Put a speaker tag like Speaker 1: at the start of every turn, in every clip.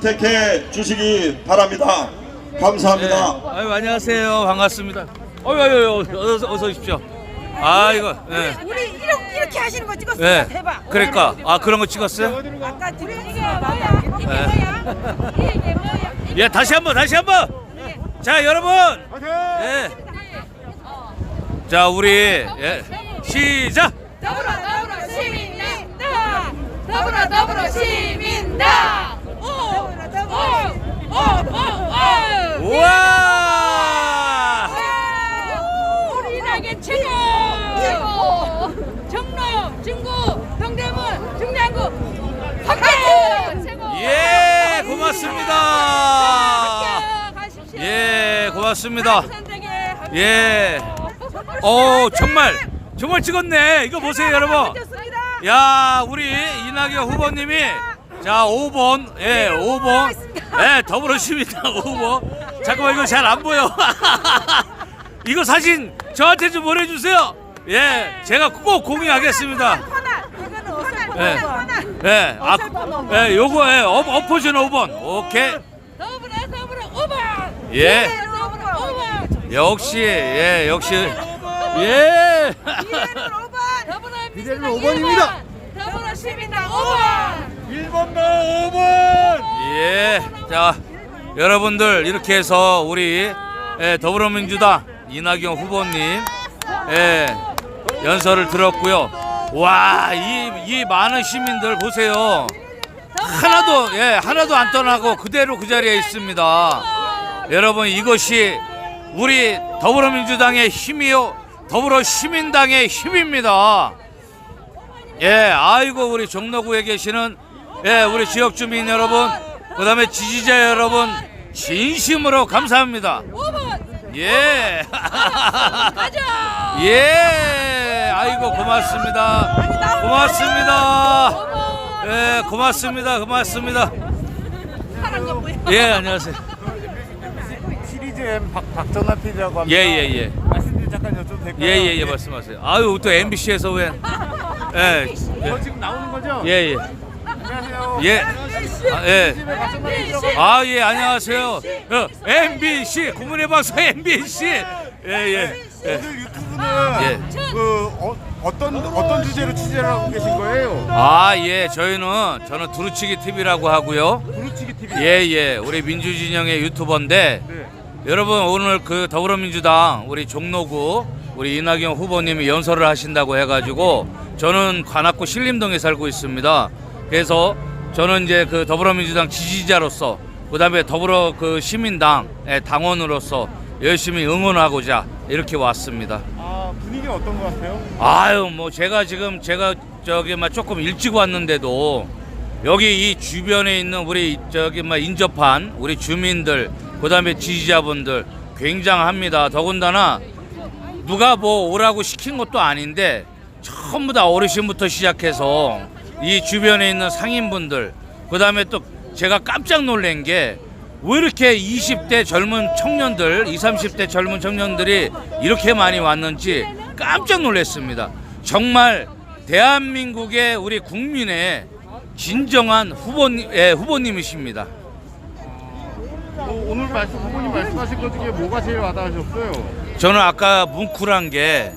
Speaker 1: 선택해 주시기 바랍니다. 감사합니다.
Speaker 2: 네. 아유 안녕하세요 반갑습니다. 어유 어유 어서 어서 오십시오. 아 이거 예.
Speaker 3: 우리 이렇게, 이렇게 하시는 거 찍었어요.
Speaker 2: 예.
Speaker 3: 대박.
Speaker 2: 그러니까 아 그런 거 찍었어요?
Speaker 3: 아까 우리 이게 뭐야? 이게
Speaker 2: 네.
Speaker 3: 뭐야? 이게 뭐야?
Speaker 2: 예 다시 한번 다시 한번. 자 여러분. 예. 자 우리 예. 시작.
Speaker 3: 더불어 더불어 시민다. 더불어 더불어 시민다.
Speaker 2: 우와.
Speaker 3: 우리 낙연 최고. 최고. 정로, 중구, 동대문, 중량구. 함께 최고.
Speaker 2: 예 고맙습니다.
Speaker 3: 가십시오.
Speaker 2: 예 고맙습니다. 예. 어 정말 정말 찍었네. 이거 보세요 여러분.
Speaker 3: 좋습니다.
Speaker 2: 야 우리 이낙연 후보님이 자 5번 예 5번 예 더불어시민당 5번 잠깐만 이거 잘 안 보여 이거 사진 저한테 좀 보내 주세요 예 제가 꼭 공유하겠습니다 예.
Speaker 3: 거.
Speaker 2: 예, 아, 예, 요거, 예, 업, 엎어진 5번. 오케이.
Speaker 3: 더불어 더불어 오번.
Speaker 2: 예.
Speaker 3: 더불어 오번.
Speaker 2: 역시, 예, 역시. 예.
Speaker 3: 비례는 오번. 더불어
Speaker 4: 비례는
Speaker 3: 민주당
Speaker 4: 오번입니다.
Speaker 3: 일번. 더불어 시민당 오번.
Speaker 4: 1번과 5번
Speaker 2: 예. 자, 여러분들, 이렇게 해서 우리 예, 더불어민주당 이낙연 후보님, 예, 연설을 들었고요. 와, 이, 이 많은 시민들 보세요. 하나도, 예, 하나도 안 떠나고 그대로 그 자리에 있습니다. 여러분, 이것이 우리 더불어민주당의 힘이요. 더불어 시민당의 힘입니다. 예, 아이고 우리 종로구에 계시는 예, 우리 지역 주민 여러분, 그 다음에 지지자 여러분 진심으로 감사합니다.
Speaker 3: 오번.
Speaker 2: 예.
Speaker 3: 가자.
Speaker 2: 예. 아이고 고맙습니다. 고맙습니다. 예, 고맙습니다. 고맙습니다. 예, 안녕하세요.
Speaker 4: 시리즈 M 박, 박정남 PD라고
Speaker 2: 예,
Speaker 4: 합니다
Speaker 2: 예, 예.
Speaker 4: 말씀드린 잠깐 여쭤도 될까요?
Speaker 2: 예, 예, 예, 말씀하세요. 아유, 또 MBC에서 왜 예.
Speaker 4: 저 지금 나오는 거죠?
Speaker 2: 예, 예.
Speaker 4: 안녕하세요
Speaker 2: 예. 아, 예.
Speaker 4: 박정남 PD라고 합니다
Speaker 2: 아, 예, 안녕하세요. 어, MBC, 방송 MBC. 예, 예. 예.
Speaker 4: 오늘 유튜브는
Speaker 2: 예.
Speaker 4: 그 어, 어떤 어떤 주제로 취재를 하고 계신 거예요?
Speaker 2: 아, 예, 저희는, 저는 두루치기 TV라고 하고요.
Speaker 4: 부르치기 TV
Speaker 2: 예, 예, 우리 민주진영의 유튜버인데,
Speaker 4: 네.
Speaker 2: 여러분, 오늘 그 더불어민주당 우리 종로구 우리 이낙연 후보님이 연설을 하신다고 해가지고, 저는 관악구 신림동에 살고 있습니다. 그래서 저는 이제 그 더불어민주당 지지자로서, 그 다음에 더불어 그 시민당의 당원으로서 열심히 응원하고자 이렇게 왔습니다.
Speaker 4: 아 분위기는 어떤 것 같아요?
Speaker 2: 아유 뭐 제가 지금 제가 저기 막 조금 일찍 왔는데도 여기 이 주변에 있는 우리 저기 막 인접한 우리 주민들 그다음에 지지자분들 굉장합니다. 더군다나 누가 뭐 오라고 시킨 것도 아닌데 전부 다 어르신부터 시작해서 이 주변에 있는 상인분들 그 다음에 또 제가 깜짝 놀란 게 왜 이렇게 20대 젊은 청년들, 20, 30대 젊은 청년들이 이렇게 많이 왔는지 깜짝 놀랐습니다. 정말 대한민국의 우리 국민의 진정한 후보님, 예, 후보님이십니다.
Speaker 4: 어, 오늘 말씀 후보님 말씀하신 것 중에 뭐가 제일 와닿으셨어요?
Speaker 2: 저는 아까 뭉클한 게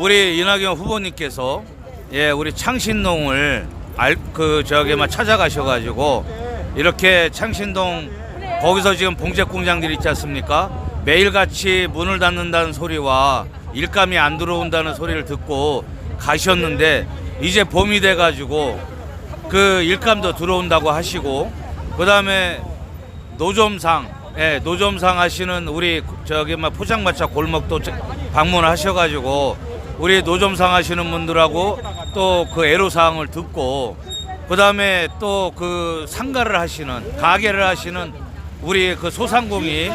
Speaker 2: 우리 이낙연 후보님께서 예 우리 창신동을 알 그 저기 막 찾아가셔가지고 이렇게 창신동 거기서 지금 봉제 공장들이 있지 않습니까? 매일같이 문을 닫는다는 소리와 일감이 안 들어온다는 소리를 듣고 가셨는데 이제 봄이 돼가지고 그 일감도 들어온다고 하시고 그 다음에 노점상, 예, 노점상 하시는 우리 저기 막 포장마차 골목도 저- 방문하셔가지고 우리 노점상 하시는 분들하고 또 그 애로사항을 듣고 그 다음에 또 그 상가를 하시는 가게를 하시는 우리 그 소상공인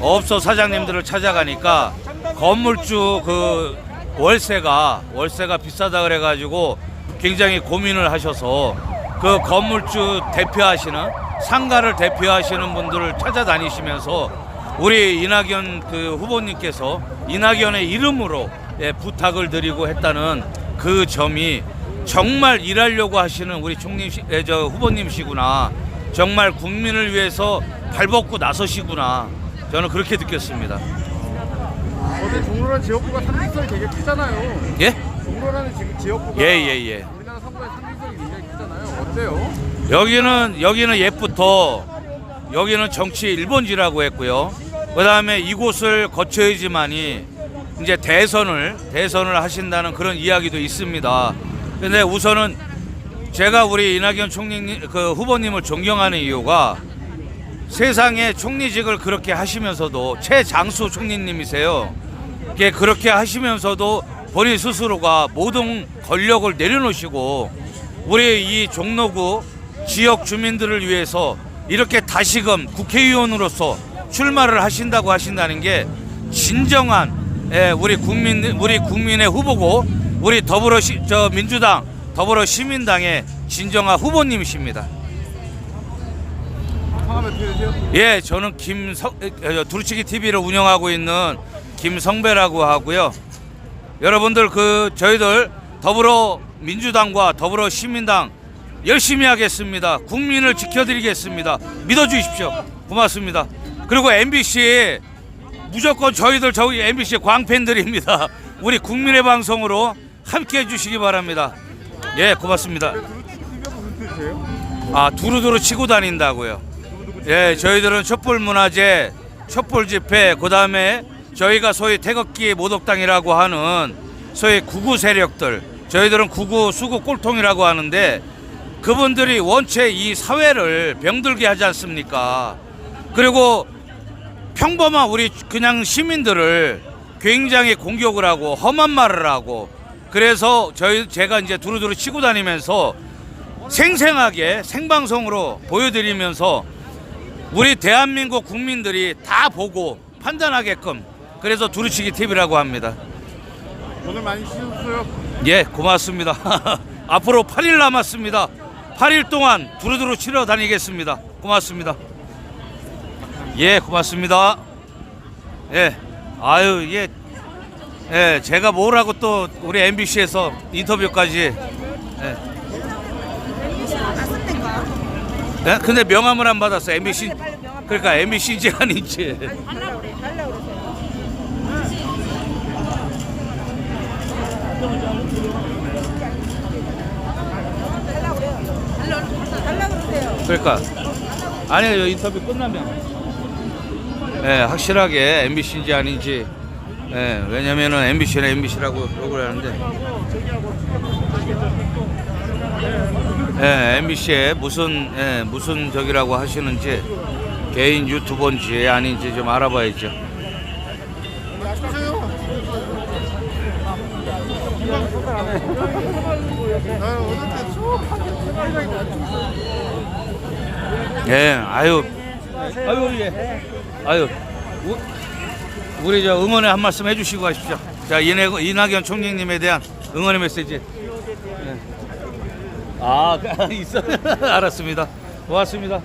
Speaker 2: 업소 사장님들을 찾아가니까 건물주 그 월세가 월세가 비싸다 그래가지고 굉장히 고민을 하셔서 그 건물주 대표하시는 상가를 대표하시는 분들을 찾아다니시면서 우리 이낙연 그 후보님께서 이낙연의 이름으로 예, 부탁을 드리고 했다는 그 점이 정말 일하려고 하시는 우리 시, 예, 저 후보님이시구나 정말 국민을 위해서 발벗고 나서시구나. 저는 그렇게 느꼈습니다.
Speaker 4: 어제 종로라는 지역구가 상징성이 되게 크잖아요.
Speaker 2: 예?
Speaker 4: 종로라는 지금 지역구가
Speaker 2: 예, 예, 예.
Speaker 4: 우리나라 선거의 상징성이 굉장히 크잖아요. 어때요?
Speaker 2: 여기는 여기는 옛부터 여기는 정치 1번지라고 했고요. 그다음에 이곳을 거쳐야지만이 이제 대선을 대선을 하신다는 그런 이야기도 있습니다. 근데 우선은 제가 우리 이낙연 총리 그 후보님을 존경하는 이유가 세상에 총리직을 그렇게 하시면서도 최장수 총리님이세요. 그렇게 하시면서도 본인 스스로가 모든 권력을 내려놓으시고 우리 이 종로구 지역 주민들을 위해서 이렇게 다시금 국회의원으로서 출마를 하신다고 하신다는 게 진정한 예, 우리 국민 우리 국민의 후보고 우리 더불어 시, 저 민주당 더불어 시민당의 진정한 후보님이십니다. 예, 저는 김성 에, 두루치기 TV를 운영하고 있는 김성배라고 하고요. 여러분들 그 저희들 더불어 민주당과 더불어 시민당 열심히 하겠습니다. 국민을 지켜드리겠습니다. 믿어주십시오. 고맙습니다. 그리고 MBC 무조건 저희들 저희 MBC 광팬들입니다. 우리 국민의 방송으로 함께 해주시기 바랍니다. 예, 고맙습니다. 아 두루두루 치고 다닌다고요. 예, 저희들은 촛불 문화재, 촛불 집회, 그 다음에 저희가 소위 태극기 모독당이라고 하는 소위 구구 세력들, 저희들은 구구 수구 꼴통이라고 하는데 그분들이 원체 이 사회를 병들게 하지 않습니까? 그리고 평범한 우리 그냥 시민들을 굉장히 공격을 하고 험한 말을 하고 그래서 저희 제가 이제 두루두루 치고 다니면서 생생하게 생방송으로 보여드리면서 우리 대한민국 국민들이 다 보고 판단하게끔 그래서 두루치기 TV라고 합니다.
Speaker 4: 오늘 많이 쉬셨어요?
Speaker 2: 예, 고맙습니다. 앞으로 8일 남았습니다. 8일 동안 두루두루 치러 다니겠습니다. 고맙습니다. 예, 고맙습니다. 예, 아유, 예, 예, 제가 뭐라고 또 우리 MBC에서 인터뷰까지. 예. 네? 근데 명함을 안 받았어. MBC. 그러니까 MBC인지 아닌지. 그러니까 아니요 인터뷰 끝나면 예 확실하게 MBC인지 아닌지. 예 왜냐면은 MBC는 MBC라고 욕을 하는데. 예 MBC에 무슨 예 무슨 적이라고 하시는지 개인 유튜버인지 아닌지 좀 알아봐야죠.
Speaker 4: 쭉
Speaker 2: 예, 아유, 아유, 예, 아유, 우, 우리 저 응원의 한 말씀 해주시고 가십시오. 자, 이낙, 이낙연 총리님에 대한 응원의 메시지. 예. 아, 있어. 알았습니다. 고맙습니다.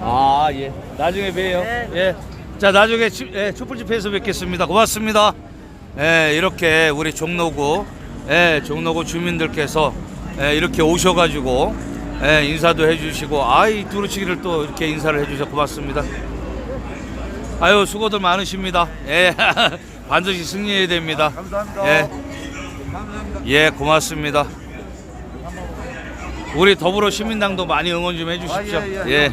Speaker 2: 아, 예. 나중에 봬요. 예. 자, 나중에 치- 예, 촛불 집회에서 뵙겠습니다. 고맙습니다. 예, 이렇게 우리 종로구, 예, 종로구 주민들께서 예, 이렇게 오셔가지고 예, 인사도 해주시고, 아이 두루치기를 또 이렇게 인사를 해주셔서 고맙습니다. 아유, 수고들 많으십니다. 예, 반드시 승리해야 됩니다.
Speaker 1: 감사합니다.
Speaker 2: 예, 예, 고맙습니다. 우리 더불어 시민당도 많이 응원 좀 해주십시오.
Speaker 1: 아, 예, 예,
Speaker 2: 예,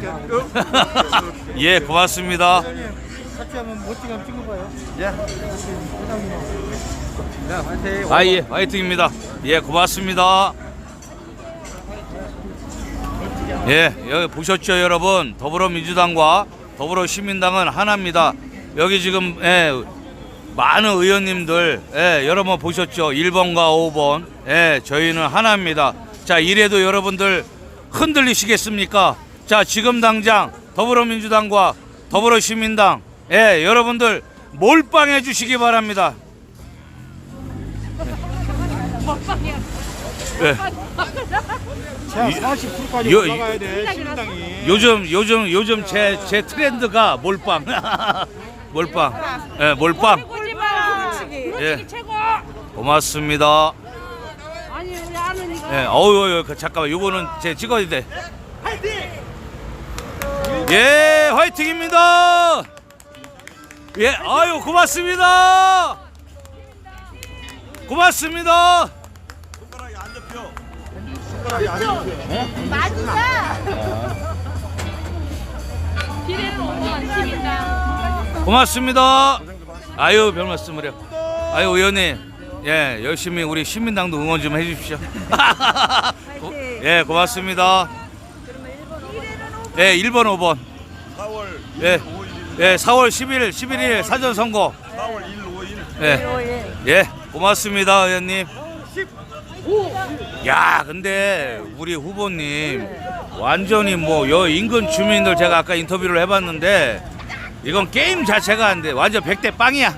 Speaker 2: 예, 고맙습니다.
Speaker 4: 같이 한번 멋지게 한번 찍어봐요.
Speaker 1: 예.
Speaker 4: 자, 화이팅.
Speaker 2: 아, 예, 화이팅입니다. 예, 고맙습니다. 예, 여기 보셨죠, 여러분? 더불어민주당과 더불어시민당은 하나입니다. 여기 지금, 예, 많은 의원님들, 예, 여러분 보셨죠? 1번과 5번. 예, 저희는 하나입니다. 자, 이래도 여러분들 흔들리시겠습니까? 자, 지금 당장 더불어민주당과 더불어시민당, 예, 여러분들 몰빵해 주시기 바랍니다. 예.
Speaker 4: 자, 40%까지
Speaker 2: 요-
Speaker 4: 올라가야 돼. 신당이.
Speaker 2: 요즘 요즘 요즘 제 제 트렌드가 몰빵 몰빵 예 몰빵. 예.
Speaker 3: 최고.
Speaker 2: 고맙습니다
Speaker 3: 아니 우리 아는 이거.
Speaker 2: 예 어우 그 잠깐만 요거는 제 찍어야 돼 예, 화이팅입니다. 예, 아유, 고맙습니다. 고맙습니다.
Speaker 3: 기대는 5번 시민당.
Speaker 2: 고맙습니다. 아유, 별 말씀을요. 아유, 의원님. 예, 열심히 우리 시민당도 응원 좀 해주십시오. 고, 예, 고맙습니다. 예, 1번, 5번.
Speaker 1: 4월
Speaker 2: 예,
Speaker 1: 5일,
Speaker 2: 예, 4월 10일, 11일 사전 선거.
Speaker 1: 4월 1, 5일.
Speaker 2: 예, 예, 고맙습니다, 의원님. 야, 근데 우리 후보님 완전히 뭐 여 인근 주민들 제가 아까 인터뷰를 해봤는데 이건 게임 자체가 안 돼. 완전 100대 빵이야.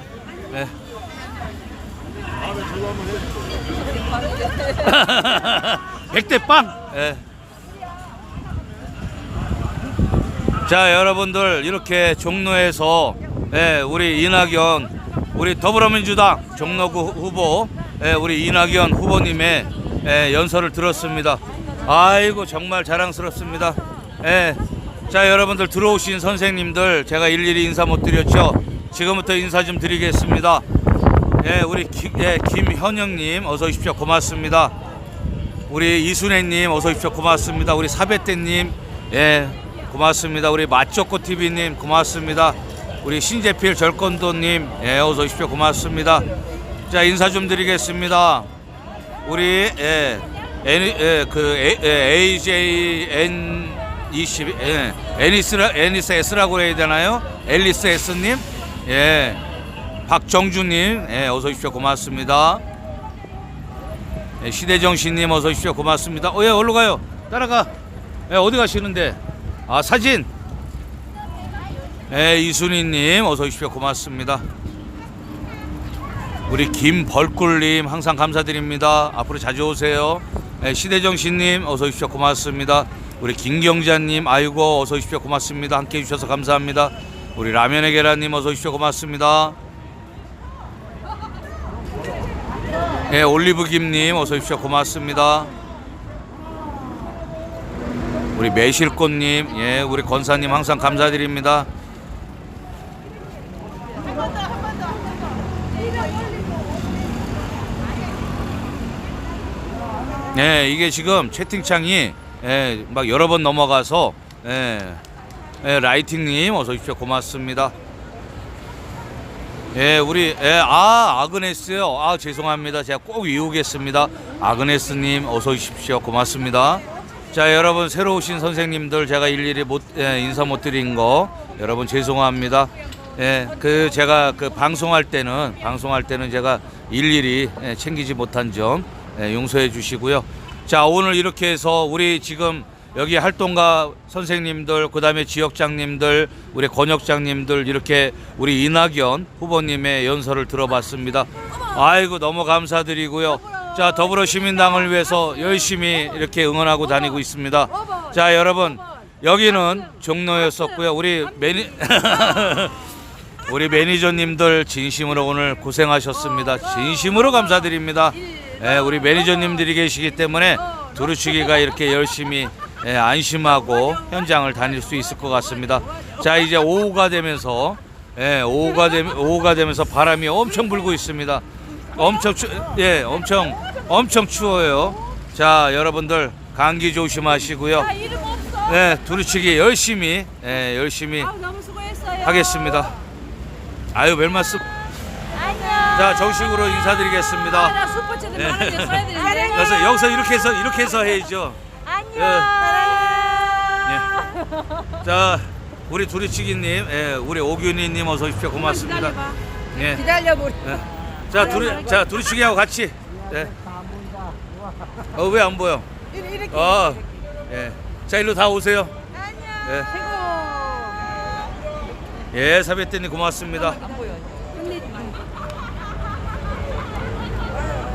Speaker 2: 예. 100대 빵. 예. 자 여러분들 이렇게 종로에서 예, 우리 이낙연 우리 더불어민주당 종로구 후보 예, 우리 이낙연 후보님의 예, 연설을 들었습니다. 아이고 정말 자랑스럽습니다. 예. 자 여러분들 들어오신 선생님들 제가 일일이 인사 못 드렸죠. 지금부터 인사 좀 드리겠습니다. 예, 우리 기, 예, 김현영님 어서 오십시오. 고맙습니다. 우리 이순애님 어서 오십시오. 고맙습니다. 우리 사배떼님 예 고맙습니다. 우리 맛조코 TV님 고맙습니다. 우리 신재필 절건도님 예 어서 오십시오. 고맙습니다. 자 인사 좀 드리겠습니다. 우리 예, N, 예, 그 A, 예, AJN 20 예, 애니스라 애니스 S라고 해야 되나요? 앨리스 S님 예 박정주님 예 어서 오십시오. 고맙습니다. 예, 시대정신님 어서 오십시오. 고맙습니다. 어, 예, 어디로 가요? 따라가. 예, 어디 가시는데? 아, 사진. 예, 이순희님 어서 오십시오. 고맙습니다. 우리 김벌꿀님 항상 감사드립니다. 앞으로 자주 오세요. 예, 시대정신님 어서 오십시오. 고맙습니다. 우리 김경자님 아이고 어서 오십시오. 고맙습니다. 함께 해주셔서 감사합니다. 우리 라면의 계란님 어서 오십시오. 고맙습니다. 예, 올리브 김님 어서 오십시오. 고맙습니다. 우리 매실꽃님, 예, 우리 권사님 항상 감사드립니다. 예, 이게 지금 채팅창이 예, 막 여러 번 넘어가서 예, 예, 라이팅님 어서 오십시오. 고맙습니다. 예, 우리 예, 아 아그네스요. 아 죄송합니다. 제가 꼭 외우겠습니다. 아그네스님 어서 오십시오. 고맙습니다. 자, 여러분 새로 오신 선생님들 제가 일일이 못 예, 인사 못 드린 거 여러분 죄송합니다. 예, 그 제가 그 방송할 때는 방송할 때는 제가 일일이 예, 챙기지 못한 점 예, 용서해 주시고요. 자, 오늘 이렇게 해서 우리 지금 여기 활동가 선생님들, 그다음에 지역장님들, 우리 권역장님들 이렇게 우리 이낙연 후보님의 연설을 들어봤습니다. 아이고 너무 감사드리고요. 자, 더불어 시민당을 위해서 열심히 이렇게 응원하고 다니고 있습니다. 자, 여러분 여기는 종로였었고요. 우리 매니 우리 매니저님들 진심으로 오늘 고생하셨습니다. 진심으로 감사드립니다. 예, 우리 매니저님들이 계시기 때문에 두루치기가 이렇게 열심히 예, 안심하고 현장을 다닐 수 있을 것 같습니다. 자, 이제 오후가 되면서 예, 오후가 되 오후가 되면서 바람이 엄청 불고 있습니다. 엄청 추, 예, 엄청 엄청 추워요. 자, 여러분들 감기 조심하시고요.
Speaker 3: 아.
Speaker 2: 네, 두루치기 열심히 예, 열심히
Speaker 3: 아.
Speaker 2: 하겠습니다. 아유, 별 말씀.
Speaker 3: 안녕.
Speaker 2: 자, 정식으로
Speaker 3: 아,
Speaker 2: 인사드리겠습니다. 네. 그래서 여기서 이렇게 해서 이렇게 해서 해야죠.
Speaker 3: 안녕.
Speaker 2: 예. 자, 우리 두리치기님, 예, 우리 오균이님 어서 오십시오. 고맙습니다. 예.
Speaker 3: 기다려보리.
Speaker 2: 예. 자, 두리, 자, 두리치기하고 같이. 예. 어, 왜 안 보여?
Speaker 3: 이렇게.
Speaker 2: 어, 예. 자, 일로 다 오세요.
Speaker 3: 안녕.
Speaker 2: 예.
Speaker 3: 최고.
Speaker 2: 예, 사배때님 고맙습니다.
Speaker 3: 안 보여.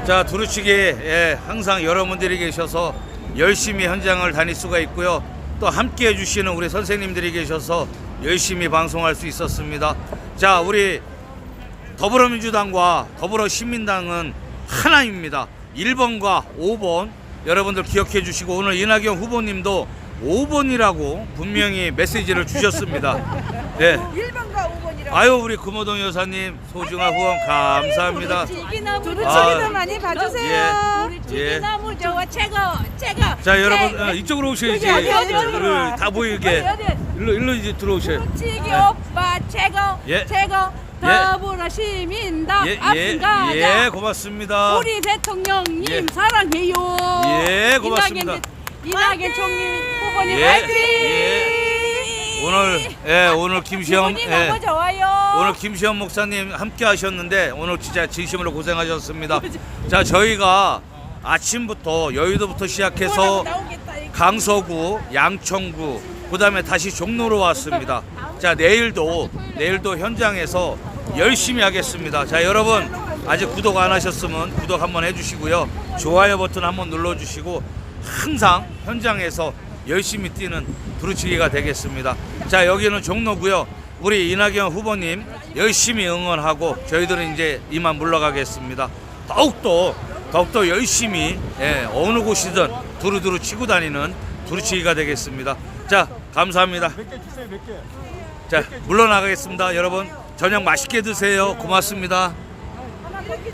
Speaker 2: 자 두루치기 예, 항상 여러분들이 계셔서 열심히 현장을 다닐 수가 있고요 또 함께 해주시는 우리 선생님들이 계셔서 열심히 방송할 수 있었습니다 자 우리 더불어민주당과 더불어시민당은 하나입니다 1번과 5번 여러분들 기억해 주시고 오늘 이낙연 후보님도 5번이라고 분명히 메시지를 주셨습니다. 예.
Speaker 3: 1번과 5번이라고.
Speaker 2: 아유 우리 금호동 여사님 소중한 후원 감사합니다. 두루치기도
Speaker 3: 많이
Speaker 2: 봐주세요.
Speaker 3: 우리
Speaker 2: 예.
Speaker 3: 찌개나무 저거 최고 최고.
Speaker 2: 자 여러분 어, 이쪽으로 오셔야지.
Speaker 3: 여기, 여기, 여기.
Speaker 2: 일로 다 보이게.
Speaker 3: 어디, 어디?
Speaker 2: 일로 일로 이제 들어오셔요.
Speaker 3: 두루치기
Speaker 2: 네.
Speaker 3: 오빠 최고
Speaker 2: 예.
Speaker 3: 최고. 더불어 시민당
Speaker 2: 예, 예,
Speaker 3: 앞가자.
Speaker 2: 예, 고맙습니다.
Speaker 3: 우리 대통령님
Speaker 2: 예.
Speaker 3: 사랑해요.
Speaker 2: 예, 고맙습니다.
Speaker 3: 이낙연, 총리 후보님
Speaker 2: 예,
Speaker 3: 화이팅.
Speaker 2: 오늘 예 오늘 김시험
Speaker 3: 기분이
Speaker 2: 예,
Speaker 3: 너무 좋아요.
Speaker 2: 오늘 김시험 목사님 함께 하셨는데 오늘 진짜 진심으로 고생하셨습니다. 자 저희가 아침부터 여의도부터 시작해서
Speaker 3: 나오겠다, 이거.
Speaker 2: 강서구, 양천구, 그다음에 다시 종로로 왔습니다. 자 내일도 내일도 현장에서 열심히 하겠습니다. 자 여러분 아직 구독 안 하셨으면 구독 한번 해주시고요. 좋아요 버튼 한번 눌러주시고 항상 현장에서 열심히 뛰는 두루치기가 되겠습니다. 자 여기는 종로고요. 우리 이낙연 후보님 열심히 응원하고 저희들은 이제 이만 물러가겠습니다. 더욱더 더욱더 열심히 예, 어느 곳이든 두루두루 치고 다니는 두루치기가 되겠습니다. 자 감사합니다. 자 물러나가겠습니다. 여러분 저녁 맛있게 드세요. 고맙습니다.